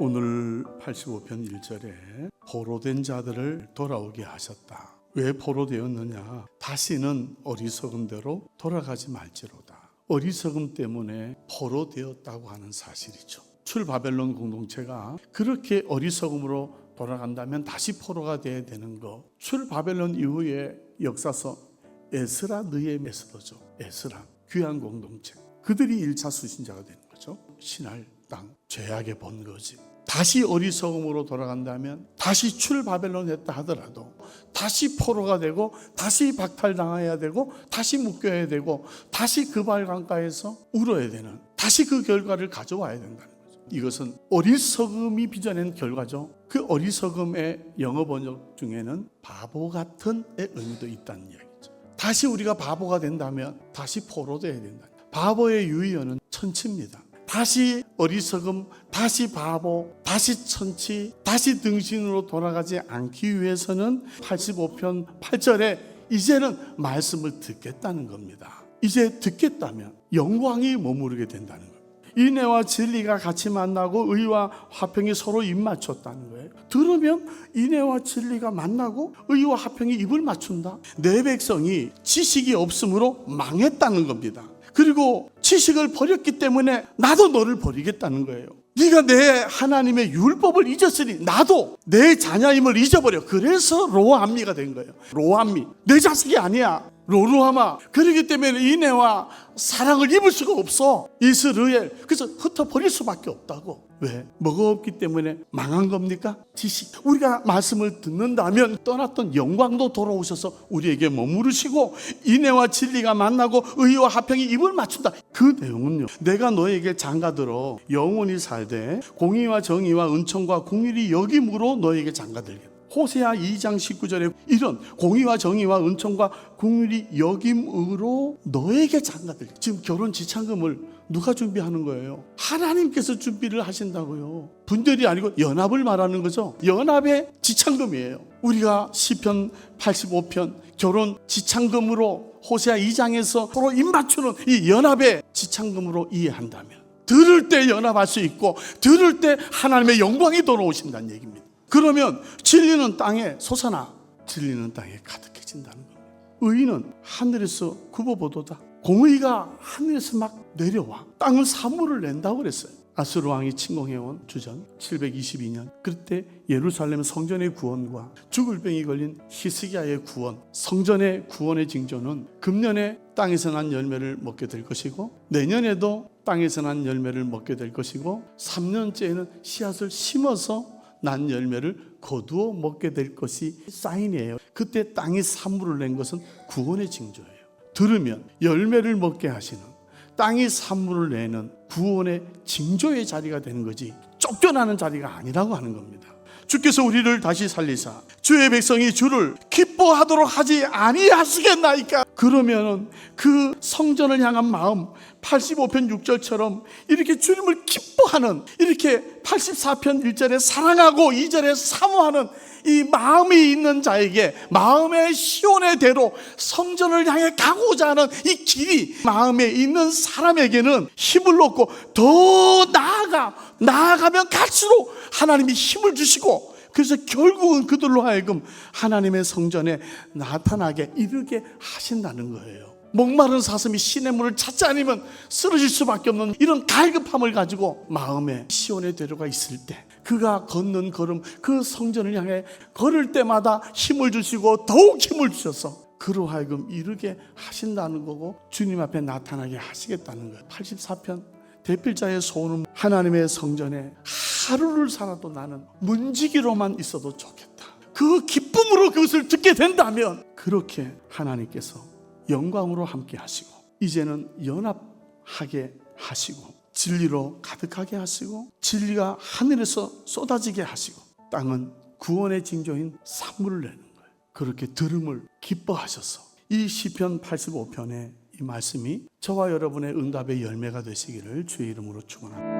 오늘 85편 1절에 포로된 자들을 돌아오게 하셨다. 왜 포로되었느냐? 다시는 어리석은 대로 돌아가지 말지로다. 어리석음 때문에 포로되었다고 하는 사실이죠. 출바벨론 공동체가 그렇게 어리석음으로 돌아간다면 다시 포로가 돼야 되는 거. 출바벨론 이후에 역사서 에스라 느헤미야서도죠. 에스라 귀한 공동체. 그들이 1차 수신자가 되는 거죠. 신할 땅 죄악의 본거지. 다시 어리석음으로 돌아간다면 다시 출바벨론 했다 하더라도 다시 포로가 되고 다시 박탈당해야 되고 다시 묶여야 되고 다시 그 발 강가에서 울어야 되는 다시 그 결과를 가져와야 된다는 거죠. 이것은 어리석음이 빚어낸 결과죠. 그 어리석음의 영어 번역 중에는 바보 같은의 의미도 있다는 이야기죠. 다시 우리가 바보가 된다면 다시 포로 돼야 된다. 바보의 유의어는 천치입니다. 다시 어리석음, 다시 바보, 다시 천치, 다시 등신으로 돌아가지 않기 위해서는 85편 8절에 이제는 말씀을 듣겠다는 겁니다. 이제 듣겠다면 영광이 머무르게 된다는 거예요. 인애와 진리가 같이 만나고 의와 화평이 서로 입 맞췄다는 거예요. 들으면 인애와 진리가 만나고 의와 화평이 입을 맞춘다. 내 백성이 지식이 없으므로 망했다는 겁니다. 그리고 지식을 버렸기 때문에 나도 너를 버리겠다는 거예요. 네가 내 하나님의 율법을 잊었으니 나도 내 자녀임을 잊어버려. 그래서 로함미가 된 거예요. 로함미. 내 자식이 아니야. 로루하마. 그렇기 때문에 인애와 사랑을 입을 수가 없어. 이스르엘. 그래서 흩어버릴 수밖에 없다고. 왜? 뭐가 없기 때문에 망한 겁니까? 지식. 우리가 말씀을 듣는다면 떠났던 영광도 돌아오셔서 우리에게 머무르시고 인애와 진리가 만나고 의와 화평이 입을 맞춘다. 그 내용은요. 내가 너에게 장가들어 영원히 살되 공의와 정의와 은총과 공일이 여김으로 너에게 장가들겠다. 호세아 2장 19절에 이런 공의와 정의와 은총과 공일이 여김으로 너에게 장가들 지금 결혼 지창금을 누가 준비하는 거예요? 하나님께서 준비를 하신다고요. 분들이 아니고 연합을 말하는 거죠. 연합의 지창금이에요. 우리가 시편 85편 결혼 지창금으로 호세아 2장에서 서로 입맞추는 이 연합의 지창금으로 이해한다면 들을 때 연합할 수 있고 들을 때 하나님의 영광이 돌아오신다는 얘기입니다. 그러면 진리는 땅에 솟아나 진리는 땅에 가득해진다는 겁니다. 의인은 하늘에서 굽어보도다. 공의가 하늘에서 막 내려와 땅은 사물을 낸다고 그랬어요. 아수르 왕이 침공해온 주전 722년 그때 예루살렘 성전의 구원과 죽을 병이 걸린 히스기야의 구원 성전의 구원의 징조는 금년에 땅에서 난 열매를 먹게 될 것이고 내년에도 땅에서 난 열매를 먹게 될 것이고 3년째에는 씨앗을 심어서 난 열매를 거두어 먹게 될 것이 사인이에요. 그때 땅이 산물을 낸 것은 구원의 징조예요. 들으면 열매를 먹게 하시는 땅이 산물을 내는 구원의 징조의 자리가 되는 거지 쫓겨나는 자리가 아니라고 하는 겁니다. 주께서 우리를 다시 살리사 주의 백성이 주를 기뻐하도록 하지 아니하시겠나이까? 그러면은 그 성전을 향한 마음 85편 6절처럼 이렇게 주님을 기뻐하는 이렇게 84편 1절에 사랑하고 2절에 사모하는 이 마음이 있는 자에게 마음의 시온의 대로 성전을 향해 가고자 하는 이 길이 마음에 있는 사람에게는 힘을 얻고 더 나아가 나아가면 갈수록 하나님이 힘을 주시고 그래서 결국은 그들로 하여금 하나님의 성전에 나타나게 이르게 하신다는 거예요. 목마른 사슴이 신의 문을 찾지 않으면 쓰러질 수밖에 없는 이런 갈급함을 가지고 마음에 시온의 대로가 있을 때 그가 걷는 걸음 그 성전을 향해 걸을 때마다 힘을 주시고 더욱 힘을 주셔서 그로 하여금 이르게 하신다는 거고 주님 앞에 나타나게 하시겠다는 거예요. 84편 대필자의 소원은 하나님의 성전에 하루를 살아도 나는 문지기로만 있어도 좋겠다. 그 기쁨으로 그것을 듣게 된다면 그렇게 하나님께서 영광으로 함께 하시고 이제는 연합하게 하시고 진리로 가득하게 하시고 진리가 하늘에서 쏟아지게 하시고 땅은 구원의 징조인 산물을 내는 거예요. 그렇게 들음을 기뻐하셔서 이 시편 85편의 이 말씀이 저와 여러분의 응답의 열매가 되시기를 주의 이름으로 축원합니다.